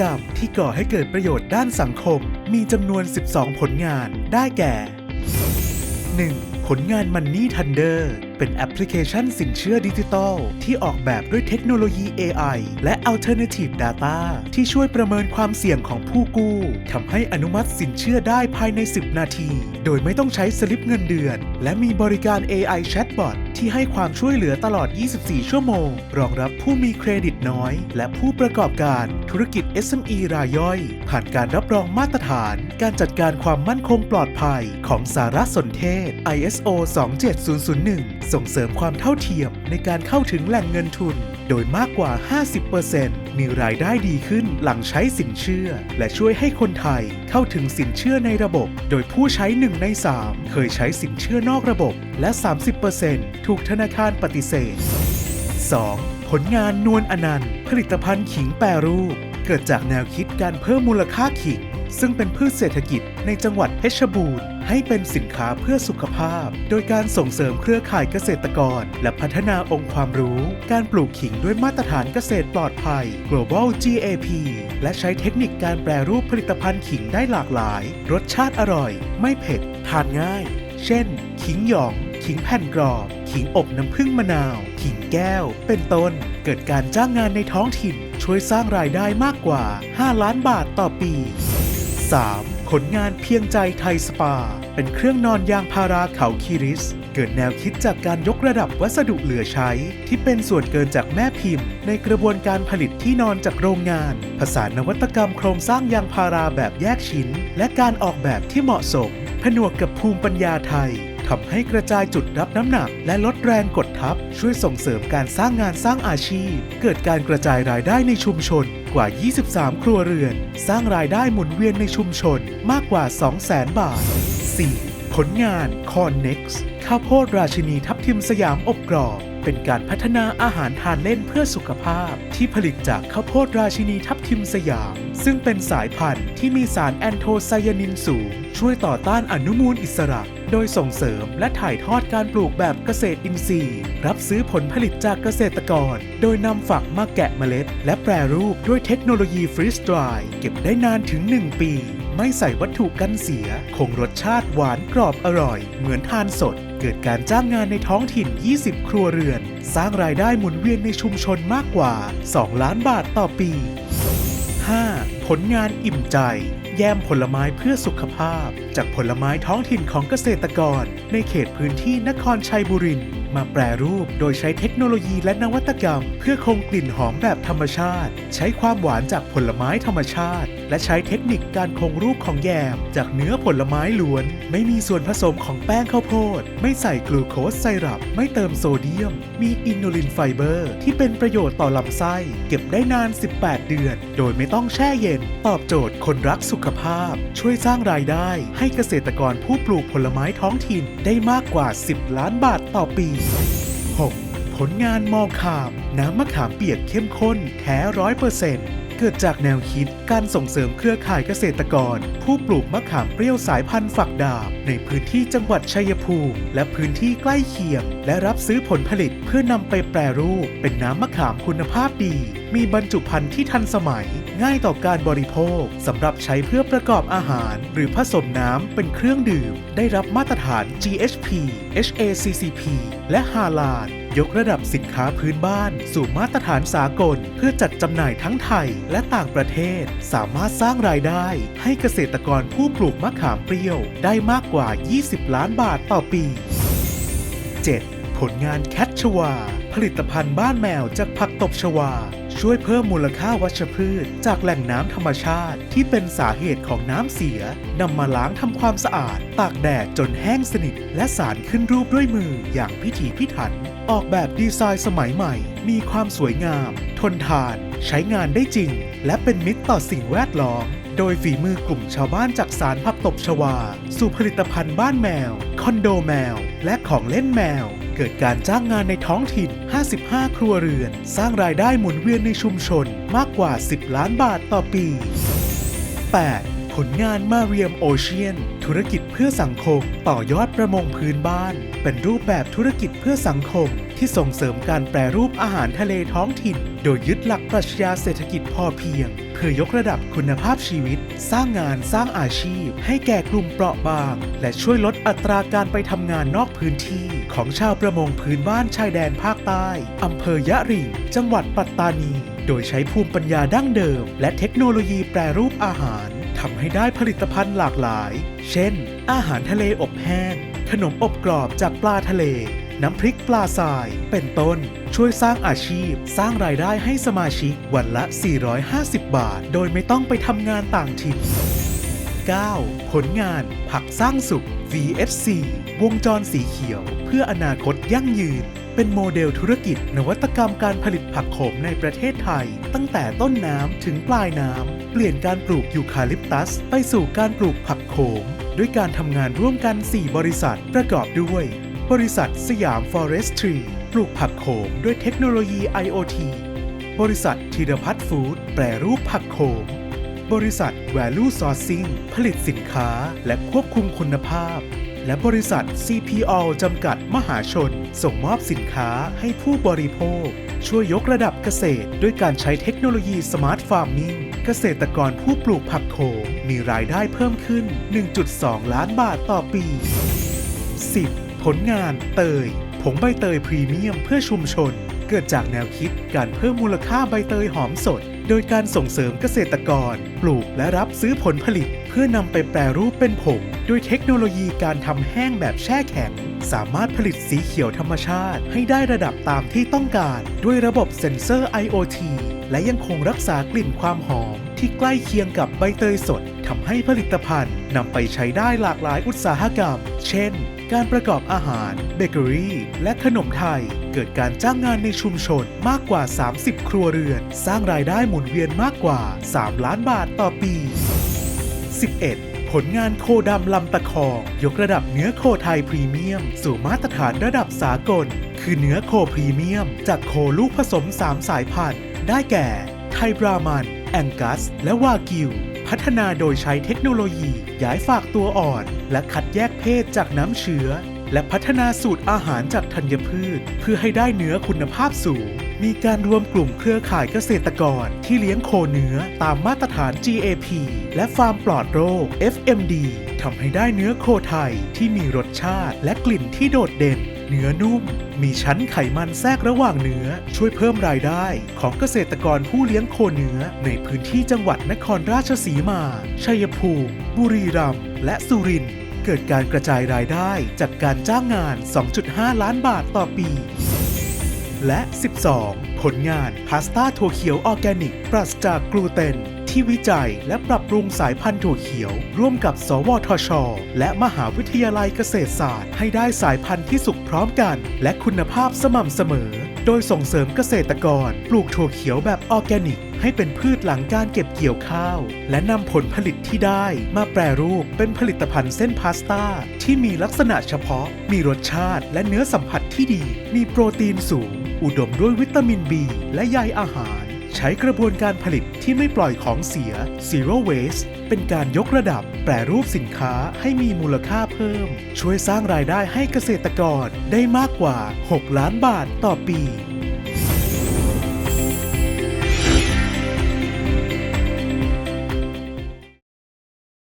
กรรมที่ก่อให้เกิดประโยชน์ด้านสังคม มีจำนวน 12 ผลงานได้แก่ 1. ผลงานมันนี่ทันเดอร์ เป็นแอปพลิเคชันสินเชื่อดิจิทัลที่ออกแบบด้วยเทคโนโลยี AI และ Alternative Data ที่ช่วยประเมินความเสี่ยงของผู้กู้ทำให้อนุมัติสินเชื่อได้ภายใน 10 นาที โดยไม่ต้องใช้สลิปเงินเดือน และมีบริการ AI Chatbot ที่ให้ความช่วยเหลือตลอด 24 ชั่วโมง รองรับผู้มีเครดิตน้อย และผู้ประกอบการธุรกิจ SME รายย่อย ผ่านการรับรองมาตรฐาน การจัดการความมั่นคงปลอดภัยของสารสนเทศ ISO 27001ส่งเสริมความเท่าเทียมในการเข้าถึงแหล่งเงินทุน โดยมากกว่า 50%มีรายได้ดีขึ้นหลังใช้สินเชื่อ และช่วยให้คนไทยเข้าถึงสินเชื่อในระบบ โดยผู้ใช้ 1 ใน 3 เคยใช้สินเชื่อนอกระบบ และ 30%ถูกธนาคารปฏิเสธ 2. ผลงานนวลอนันต์ ผลิตภัณฑ์ขิงแปรรูป เกิดจากแนวคิดการเพิ่มมูลค่าขิง ซึ่งเป็นพืชเศรษฐกิจในจังหวัดเพชรบูรณ์ ให้เป็นสินค้าเพื่อสุขภาพ โดยการส่งเสริมเครือข่ายเกษตรกร และพัฒนาองค์ความรู้ การปลูกขิงด้วยมาตรฐานเกษตรปลอดภัย Global GAP และใช้เทคนิคการแปรรูปผลิตภัณฑ์ขิงได้หลากหลาย รสชาติอร่อย ไม่เผ็ด ทานง่าย เช่น ขิงหยอง ขิงแผ่นกรอบ ขิงอบน้ำผึ้งมะนาว ขิงแก้ว เป็นต้น เกิดการจ้างงานในท้องถิ่น ช่วยสร้างรายได้มากกว่า 5 ล้านบาทต่อปี 3. ผลงานเพียงใจไทยสปา เป็นเครื่องนอนยางพาราเขาคีริส เกิดแนวคิดจากการยกระดับวัสดุเหลือใช้ ที่เป็นส่วนเกินจากแม่พิมพ์ ในกระบวนการผลิตที่นอนจากโรงงาน ผสานนวัตกรรมโครงสร้างยางพาราแบบแยกชิ้น และการออกแบบที่เหมาะสม ผนวกกับภูมิปัญญาไทย ทำให้กระจายจุดรับน้ำหนัก และลดแรงกดทับ ช่วยส่งเสริมการสร้างงานสร้างอาชีพ เกิดการกระจายรายได้ในชุมชนกว่า 23 ครัวเรือน สร้างรายได้หมุนเวียนในชุมชนมากกว่า 200,000 บาท 4. ผลงาน Cornex ข้าวโพดราชินีทับทิมสยามอบกรอบเป็นการพัฒนาอาหารทานเล่นเพื่อสุขภาพ ที่ผลิตจากข้าวโพดราชินีทับทิมสยาม ซึ่งเป็นสายพันธุ์ที่มีสารแอนโทไซยานินสูง ช่วยต่อต้านอนุมูลอิสระ โดยส่งเสริมและถ่ายทอดการปลูกแบบเกษตรอินทรีย์ รับซื้อผลผลิตจากเกษตรกร โดยนำฝักมาแกะเมล็ด และแปรรูปด้วยเทคโนโลยีฟรีส d ร y เก็บได้นานถึง 1 ปี ไม่ใส่วัตถุกันเสีย คงรสชาติหวานกรอบอร่อย เหมือนทานสด เกิดการจ้างงานในท้องถิ่น 20 ครัวเรือน สร้างรายได้หมุนเวียนในชุมชนมากกว่า 2 ล้านบาทต่อปี 5. ผลงานอิ่มใจ แยมผลไม้เพื่อสุขภาพ จากผลไม้ท้องถิ่นของเกษตรกร ในเขตพื้นที่นครชัยบุรีมาแปรรูปโดยใช้เทคโนโลยีและนวัตกรรม เพื่อคงกลิ่นหอมแบบธรรมชาติ ใช้ความหวานจากผลไม้ธรรมชาติ และใช้เทคนิคการคงรูปของแยม จากเนื้อผลไม้ล้วน ไม่มีส่วนผสมของแป้งข้าวโพด ไม่ใส่กลูโคสไซรัป ไม่เติมโซเดียม มีอินูลินไฟเบอร์ ที่เป็นประโยชน์ต่อลำไส้ เก็บได้นาน 18 เดือน โดยไม่ต้องแช่เย็น ตอบโจทย์คนรักสุขภาพ ช่วยสร้างรายได้ให้เกษตรกรผู้ปลูกผลไม้ท้องถิ่นได้มากกว่า 10 ล้านบาทต่อปี 6. ผลงานมอคาม น้ำมะขามเปียกเข้มข้นแท้ร้อยเปอร์เซ็นต์เกิดจากแนวคิดการส่งเสริมเครือข่ายเกษตรกร ผู้ปลูกมะขามเปรี้ยวสายพันธุ์ฝักดาบ ในพื้นที่จังหวัดชัยภูมิ และพื้นที่ใกล้เคียง และรับซื้อผลผลิตเพื่อนำไปแปรรูป เป็นน้ำมะขามคุณภาพดี มีบรรจุภัณฑ์ที่ทันสมัย ง่ายต่อการบริโภคสำหรับใช้เพื่อประกอบอาหาร หรือผสมน้ำเป็นเครื่องดื่ม ได้รับมาตรฐาน GHP HACCP และฮาลาลยกระดับสินค้าพื้นบ้าน สู่มาตรฐานสากล เพื่อจัดจำหน่ายทั้งไทยและต่างประเทศ สามารถสร้างรายได้ ให้เกษตรกรผู้ปลูกมะขามเปรี้ยว ได้มากกว่า 20 ล้านบาทต่อปี 7. ผลงานแคทชวา ผลิตภัณฑ์บ้านแมวจากผักตบชวา ช่วยเพิ่มมูลค่าวัชพืช จากแหล่งน้ำธรรมชาติ ที่เป็นสาเหตุของน้ำเสียนำมาล้างทำความสะอาด ตากแดดจนแห้งสนิท และสารขึ้นรูปด้วยมืออย่างพิถีพิถัน ออกแบบดีไซน์สมัยใหม่ มีความสวยงาม ทนทาน ใช้งานได้จริง และเป็นมิตรต่อสิ่งแวดล้อมโดยฝีมือกลุ่มชาวบ้านจากสารผักตบชวา สู่ผลิตภัณฑ์บ้านแมว คอนโดแมว และของเล่นแมว เกิดการจ้างงานในท้องถิ่น 55 ครัวเรือน สร้างรายได้หมุนเวียนในชุมชนมากกว่า 10 ล้านบาทต่อปี 8. ผลงานมาเรียมโอเชียน ธุรกิจเพื่อสังคม ต่อยอดประมงพื้นบ้าน เป็นรูปแบบธุรกิจเพื่อสังคม ที่ส่งเสริมการแปรรูปอาหารทะเลท้องถิ่น โดยยึดหลักปรัชญาเศรษฐกิจพอเพียง เพื่อยกระดับคุณภาพชีวิต สร้างงานสร้างอาชีพ ให้แก่กลุ่มเปราะบาง และช่วยลดอัตราการไปทำงานนอกพื้นที่ ของชาวประมงพื้นบ้านชายแดนภาคใต้อำเภอยะริงจังหวัดปัตตานี โดยใช้ภูมิปัญญาดั้งเดิม และเทคโนโลยีแปรรูปอาหารทำให้ได้ผลิตภัณฑ์หลากหลาย เช่น อาหารทะเลอบแห้ง ขนมอบกรอบจากปลาทะเล น้ำพริกปลาทราย เป็นต้น ช่วยสร้างอาชีพ สร้างรายได้ให้สมาชิกวันละ 450 บาท โดยไม่ต้องไปทำงานต่างถิ่น 9. ผลงานผักสร้างสุข VFC วงจรสีเขียว เพื่ออนาคตยั่งยืน เป็นโมเดลธุรกิจนวัตกรรมการผลิตผักโขมในประเทศไทย ตั้งแต่ต้นน้ำถึงปลายน้ำ เปลี่ยนการปลูกยูคาลิปตัส ไปสู่การปลูกผักโขม ด้วยการทำงานร่วมกัน 4 บริษัทประกอบด้วย บริษัทสยาม Forestry ปลูกผักโขมด้วยเทคโนโลยี IoT บริษัทธีรพัฒน์ฟู้ดแปรรูปผักโขม บริษัท Value Sourcing ผลิตสินค้าและควบคุมคุณภาพ และบริษัท CPO จำกัดมหาชน ส่งมอบสินค้าให้ผู้บริโภค ช่วยยกระดับเกษตร ด้วยการใช้เทคโนโลยี Smart Farming เกษตรกรผู้ปลูกผักโขมมีรายได้เพิ่มขึ้น 1.2 ล้านบาทต่อปี 10. ผลงานเตย ผงใบเตยพรีเมียมเพื่อชุมชน เกิดจากแนวคิดการเพิ่มมูลค่าใบเตยหอมสด โดยการส่งเสริมเกษตรกร ปลูกและรับซื้อผลผลิต เพื่อนำไปแปรรูปเป็นผงด้วยเทคโนโลยีการทำแห้งแบบแช่แข็ง สามารถผลิตสีเขียวธรรมชาติ ให้ได้ระดับตามที่ต้องการ ด้วยระบบเซ็นเซอร์ IoT และยังคงรักษากลิ่นความหอมที่ใกล้เคียงกับใบเตยสดทำให้ผลิตภัณฑ์นำไปใช้ได้หลากหลายอุตสาหกรรม เช่น การประกอบอาหาร เบเกอรี่ และขนมไทย เกิดการจ้างงานในชุมชนมากกว่า 30 ครัวเรือน สร้างรายได้หมุนเวียนมากกว่า 3 ล้านบาทต่อปี 11. ผลงานโคดำลำตะคองยกระดับเนื้อโคไทยพรีเมียม สู่มาตรฐานระดับสากล คือเนื้อโคพรีเมียม จากโคลูกผสม 3 สายพันธุ์ ได้แก่ ไทบรามัน แองกัส และวากิว พัฒนาโดยใช้เทคโนโลยีย้ายฝากตัวอ่อน และคัดแยกเพศจากน้ำเชื้อ และพัฒนาสูตรอาหารจากธัญพืช เพื่อให้ได้เนื้อคุณภาพสูง มีการรวมกลุ่มเครือข่ายเกษตรกร ที่เลี้ยงโคเนื้อตามมาตรฐาน GAP และฟาร์มปลอดโรค FMD ทำให้ได้เนื้อโคไทยที่มีรสชาติและกลิ่นที่โดดเด่น เนื้อนุ่ม มีชั้นไขมันแทรกระหว่างเนื้อ ช่วยเพิ่มรายได้ ของเกษตรกรผู้เลี้ยงโคเนื้อ ในพื้นที่จังหวัดนครราชสีมา ชัยภูมิ บุรีรัมย์ และสุรินทร์ เกิดการกระจายรายได้จากการจ้างงาน 2.5 ล้านบาทต่อปี และ 12 ผลงานพาสต้าถั่วเขียวออร์แกนิก ปราศจากกลูเตน ที่วิจัยและปรับปรุงสายพันธุ์ถั่วเขียว ร่วมกับ สวทช และมหาวิทยาลัยเกษตรศาสตร์ ให้ได้สายพันธุ์ที่สุกพร้อมกัน และคุณภาพสม่ำเสมอ โดยส่งเสริมเกษตรกร ปลูกถั่วเขียวแบบออร์แกนิก ให้เป็นพืชหลังการเก็บเกี่ยวข้าว และนำผลผลิตที่ได้มาแปรรูปเป็นผลิตภัณฑ์เส้นพาสต้าที่มีลักษณะเฉพาะ มีรสชาติและเนื้อสัมผัสที่ดี มีโปรตีนสูง อุดมด้วยวิตามิน B และใยอาหาร ใช้กระบวนการผลิตที่ไม่ปล่อยของเสีย Zero Waste เป็นการยกระดับแปรรูปสินค้าให้มีมูลค่าเพิ่ม ช่วยสร้างรายได้ให้เกษตรกรได้มากกว่า 6 ล้านบาทต่อปี